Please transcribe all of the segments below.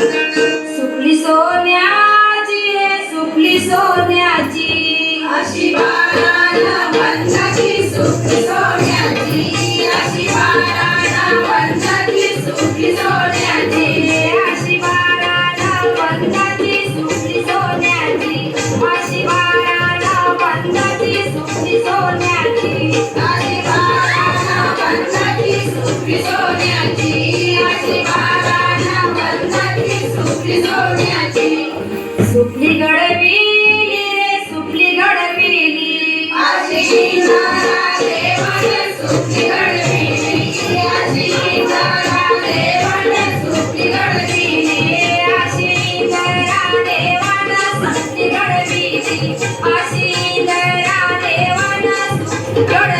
सुपली सोन्याची सुपली सोन्याची. अशी बाळाला सोन्याची. अशी बाळाला सोन्याची. जोडण्याची. सुपली घडविली रे सुपली घडविली. सुपली घडविली. अशी दरा देवाना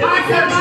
Yes.